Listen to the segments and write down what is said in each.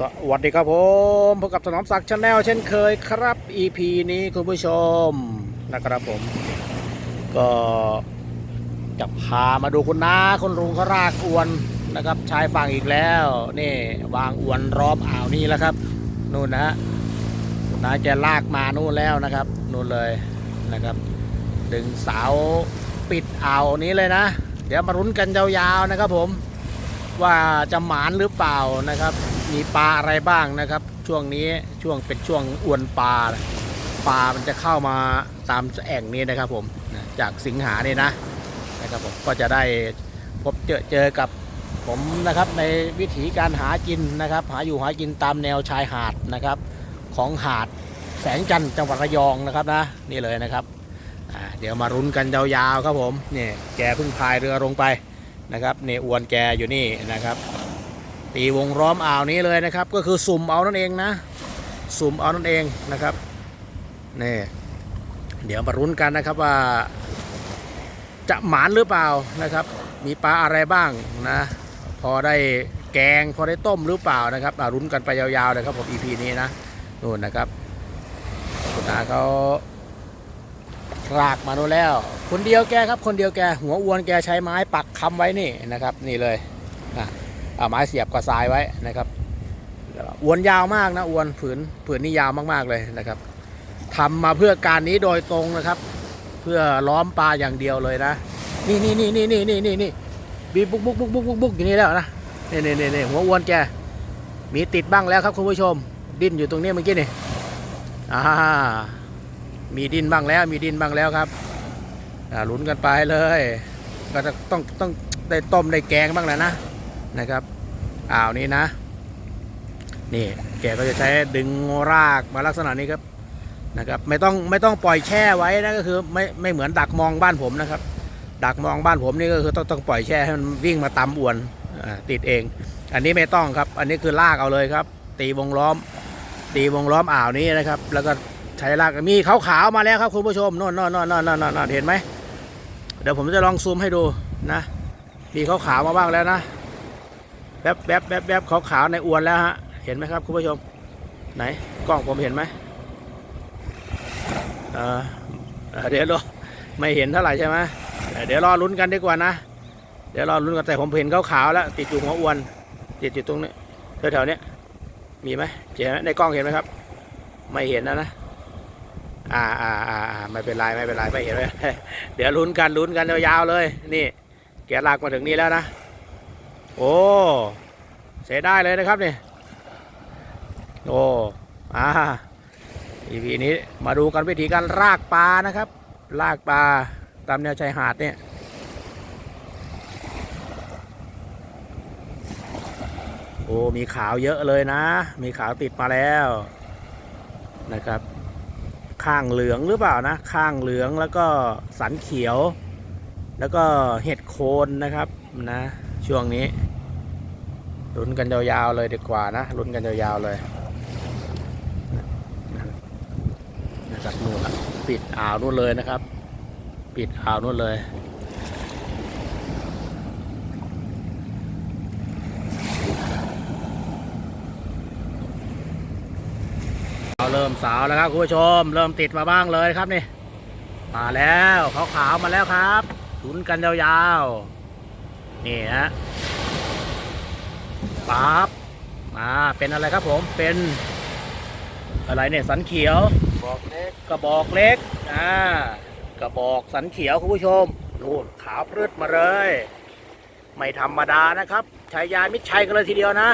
สวัสดีครับผมพบกับถนอมศักดิ์ชาแนลเช่นเคยครับ EP นี้คุณผู้ชมนะครับผม ก็จะพามาดูคุณน้าคุณลุงเขารากอวนนะครับชายฝั่งอีกแล้ว นี่วางอวนล้อมอ่าวนี่แล้วครับ นู่นนะฮะคุณน้าจะลากมานู่นแล้วนะครับ นู่นเลยนะครับ ดึงเสาปิดอ่าวนี้เลยนะ เดี๋ยวมารุ้นกันยาวๆนะครับผมว่าจะหมานหรือเปล่านะครับ มีปลาอะไรบ้างนะครับ ช่วงนี้ช่วงเป็นช่วงอวนปลาปลามันจะเข้ามาตามแอ่งนี้นะครับผมจากสิงหาเนี่ยนะนะครับผมก็จะได้พบเจอเจอกับผมนะครับในวิถีการหากินนะครับ หาอยู่หากินตามแนวชายหาดนะครับ ของหาดแสงจันทร์จังหวัดระยองนะครับนะนี่เลยนะครับเดี๋ยวมารุ้นกันยาวๆครับผมเนี่ยแกเพิ่งพายเรือลงไปนะครับเนี่ยอวนแกอยู่นี่นะครับ ตีวงล้อมอ่าวนี้เลยนะครับ ก็คือสุ่มเอานั่นเองนะ สุ่มเอานั่นเองนะครับนี่เดี๋ยวมารุ้นกันนะครับว่า จะหมานหรือเปล่านะครับ มีปลาอะไรบ้างนะ พอได้แกงพอได้ต้มหรือเปล่านะครับรุ้นกันไปยาวๆเลยครับผม EP นี้นะนู่นนะครับคุณอาเขาลากมาโน่นแล้ว คนเดียวแกครับ คนเดียวแก หัวอวนแกใช้ไม้ปักคำไว้นี่นะครับ นี่เลยอะ ไม้เสียบกับทรายไว้นะครับอวนยาวมากนะอวนผืนผืนนี่ยาวมากๆเลยนะครับทำมาเพื่อการนี้โดยตรงนะครับ เพื่อล้อมปลาอย่างเดียวเลยนะ นี่นี่นี่นี่นี่นี่นี่นี่บีบุกบุกบุกบุกบุกบุกอย่างนี้แล้วนะนี่นี่นี่นี่หัวอวนแกมีติดบ้างแล้วครับคุณผู้ชม ดิ้นอยู่ตรงนี้เมื่อกี้นี่อ่ามีดินบ้างแล้วมีดินบ้างแล้วครับอ่าลุ้นกันไปเลย ก็จะต้องต้องได้ต้มได้แกงบ้างแหละนะ นะครับอ่าวนี้นะ นี่แกก็จะใช้ดึงรากมาลักษณะนี้ครับนะครับไม่ต้องไม่ต้องปล่อยแช่ไว้นะก็คือไม่ไม่เหมือนดักมองบ้านผมนะครับ ดักมองบ้านผมนี่ก็คือต้องต้องปล่อยแช่ให้มันวิ่งมาตามอวนอติดเอง อันนี้ไม่ต้องครับ อันนี้คือลากเอาเลยครับ ตีวงล้อม ตีวงล้อมอ่าวนี้นะครับ แล้วก็ใช้ลากมีขาวๆมาแล้วครับคุณผู้ชมน่นน่นน่นน่นน่นน่นเห็นไหมเดี๋ยวผมจะลองซูมให้ดูนะ มีขาวๆมาบ้างแล้วนะ แป๊บแป๊บแป๊บแป๊บขาวๆในอวนแล้วฮะ เห็นไหมครับคุณผู้ชม ไหนกล้องผมเห็นไหมเออเดี๋ยวรอไม่เห็นเท่าไหร่ใช่ไหมเดี๋ยวรอลุ้นกันดีกว่านะ เดี๋ยวรอลุ้นกันแต่ผมเห็นขาวๆแล้ว ติดอยู่หัวอวน ติดอยู่ตรงนี้แถวๆนี้มีไหมเจ๊ในกล้องเห็นไหมครับ ไม่เห็นนะนะอ่าอ่าอ่าอ่าไม่เป็นไรไม่เป็นไรไม่เห็นเลยเดี๋ยวลุ้นกันลุ้นกันยาวๆเลย นี่แกลากมาถึงนี่แล้วนะ โอ้เสียได้เลยนะครับนี่โอ้อ่าอีพีนี้มาดูกันวิธีการลากปลานะครับลากปลาตามแนวชายหาดเนี่ยโอ้มีขาวเยอะเลยนะ มีขาวติดมาแล้วนะครับ ข้างเหลืองหรือเปล่านะ ข้างเหลืองแล้วก็สันเขียว แล้วก็เห็ดโคนนะครับนะช่วงนี้ ลุ้นกันยาวๆเลยดีกว่านะลุ้นกันยาวๆเลยนะครับนู่นปิดอ่าวนู่นเลยนะครับ ปิดอ่าวนู่นเลยเอาเริ่มสาวแล้วครับคุณผู้ชม เริ่มติดมาบ้างเลยครับนี่มาแล้วขาวขาวๆมาแล้วครับลุ้นกันยาวๆนี่ฮะ ปั๊บมาเป็นอะไรครับผมเป็น อะไรเนี่ยสันเขียวบอกเล็กกระบอกเล็กอ่ากระบอกสันเขียวคุณผู้ชมนู่นขาวพรืดมาเลย ไม่ธรรมดานะครับชายามิตรชัยกันเลยทีเดียวนะ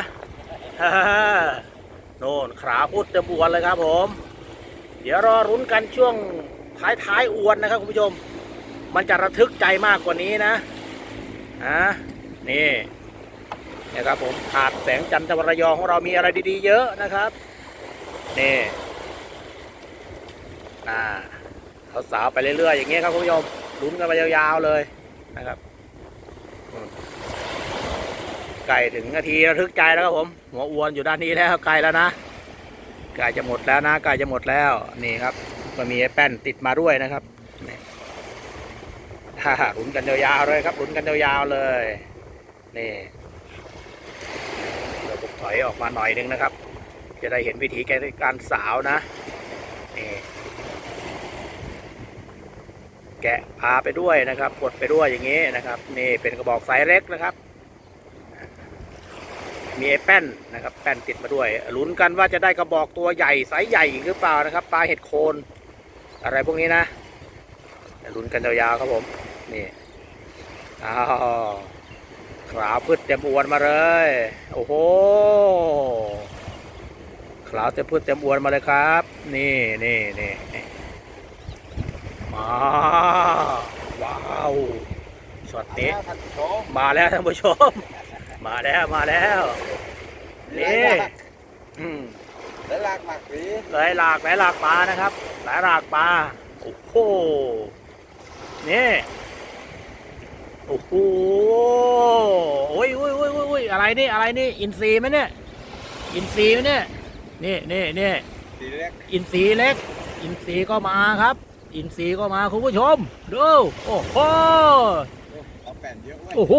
โน่นขาพูดเต็มอวนเลยครับผม เดี๋ยวรอรุ้นกันช่วงท้ายท้ายๆอวนนะครับคุณผู้ชม มันจะระทึกใจมากกว่านี้นะอะนี่ นะครับผมหาดแสงจันทร์จังหวัดระยองของเรามีอะไรดีๆ เยอะนะครับนี่อ่าเขาสาวๆไปเรื่อยๆอย่างเงี้ยครับคุณผู้ชมลุ้นกันไปยาวๆเลยนะครับอืมใกล้ถึงนาทีระทึกใจแล้วครับผม หัวอวนอยู่ด้านนี้แล้วใกล้แล้วนะใกล้จะหมดแล้วนะใกล้จะหมดแล้วนี่ครับก็มีไอ้แป้นติดมาด้วยนะครับนี่ฮ่าๆลุ้นกันยาวๆเลยครับลุ้นกันยาวๆเลยนี่ ถอยออกมาหน่อยนึงนะครับ จะได้เห็นวิธีการสาวนะนี่แกะพาไปด้วยนะครับกดไปด้วยอย่างนี้นะครับนี่เป็นกระบอกไซส์เล็กนะครับ มีไอ้แป้นนะครับ แป้นติดมาด้วยลุ้นกันว่าจะได้กระบอกตัวใหญ่ไซส์ใหญ่หรือเปล่านะครับปลาเห็ดโคนอะไรพวกนี้นะลุ้นกันยาวๆครับผมนี่อ้าว ขาวพืชเต็มอวนมาเลย โอ้โหขาวเต็มพืชเต็มอวนมาเลยครับ นี่นี่นี่นี่มาว้าวช็อตนี้ท่านผู้ชมมาแล้วท่านผู้ชม มาแล้วมาแล้วนี่อืมและลากหมากสีหลายหลากหลายหลากปลานะครับ หลายหลากปลาโอ้โหนี่ โอ้โหโอ้ยโอ้ยโอ้ยโอ้ยอะไรนี่ อะไรนี่ อินทรีไหมเนี่ย อินทรีไหมเนี่ย นี่นี่นี่สีเล็กอินทรีเล็ก อินทรีก็มาครับ อินทรีก็มาคุณผู้ชม ดู โอ้โห เอาแป้นเยอะเว้ยโอ้โห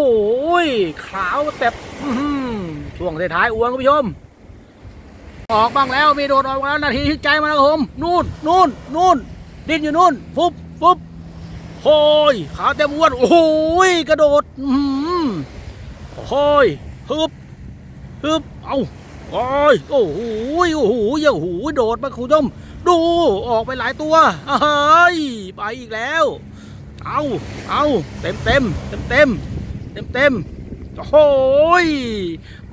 ขาวแต่อื้อหือช่วงท้ายๆอวนคุณผู้ชม ออกบ้างแล้วมีโดดออกมาแล้วนาทีที่ใจมาแล้วครับผมนู่นนู่นนู่นดินอยู่นู่น ฟุบฟุบ โอ้ยขาเต็มอ้วนโอ้โหกระโดดอื้โอ้ยฮึบฮึบเอาโอ้ยโอ้โหโอ้โหอย่าโอ้โหโดดมาคุณผู้ชมดูออกไปหลายตัวเฮ้ยไปอีกแล้ว เอาเอาเต็มเต็มเต็มเต็มเต็มเต็มโอ้โย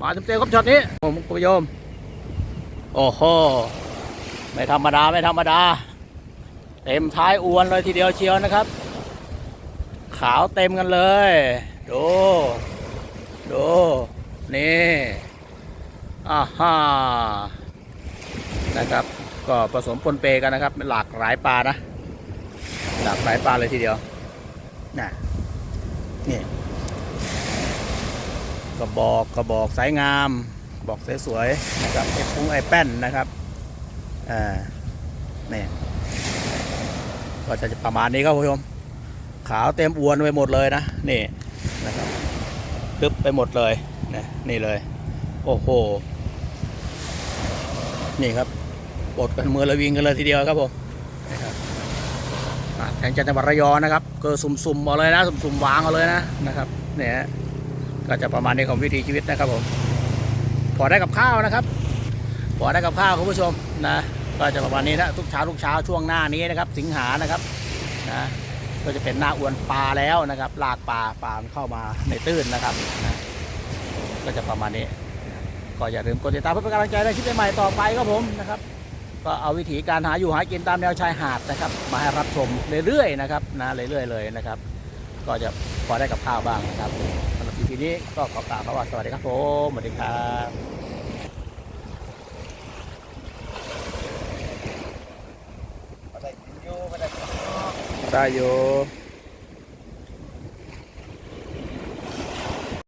มาเต็มเต็มครับช็อตนี้ผมคุณผู้ชมโอ้โหไม่ธรรมดาไม่ธรรมดา เต็มท้ายอวนเลยทีเดียวเชียวนะครับ ขาวเต็มกันเลย ดู ดู นี่อ่าฮ่านะครับ ก็ผสมปนเปกันนะครับ หลากหลายปลานะ หลากหลายปลาเลยทีเดียวน่ะนี่กระบอกกระบอกสายงาม บอกสวยๆนะครับไอ้พุงไอ้แป้นนะครับอ่านี่ก็จะประมาณนี้ครับคุณผู้ชม ขาวเต็มอวนไปหมดเลยนะนี่นะครับคึบไปหมดเลยนะนี่เลย โอ้โหนี่ครับปลดกันมือระวิงกันเลยทีเดียวครับผมนะครับอ่าแทงจังหวัดระยองนะครับก็สุ่มๆเอาเลยนะสุ่มๆวางเอาเลยนะนะครับเนี่ยก็จะประมาณนี้ของวิถีชีวิตนะครับผมพอได้กับข้าวนะครับพอได้กับข้าวคุณผู้ชมนะก็จะประมาณนี้นะทุกเช้าทุกเช้าช่วงหน้านี้นะครับ สิงหานะครับนะ ก็จะเป็นหน้าอวนปลาแล้วนะครับ ลากปลาปลามันเข้ามาในตื้นนะครับนะก็จะประมาณนี้ ก็อย่าลืมกดติดตามเพื่อเป็นกำลังใจในคลิปใหม่ต่อไปครับผมนะครับ ก็เอาวิธีการหาอยู่หากินตามแนวชายหาดนะครับ มาให้รับชมเรื่อยๆนะครับนะเรื่อยๆเลยนะครับ ก็จะพอได้กับข้าวบ้างนะครับสำหรับ EP นี้ก็ขอกล่าวคำว่าสวัสดีครับผมสวัสดีครับ ม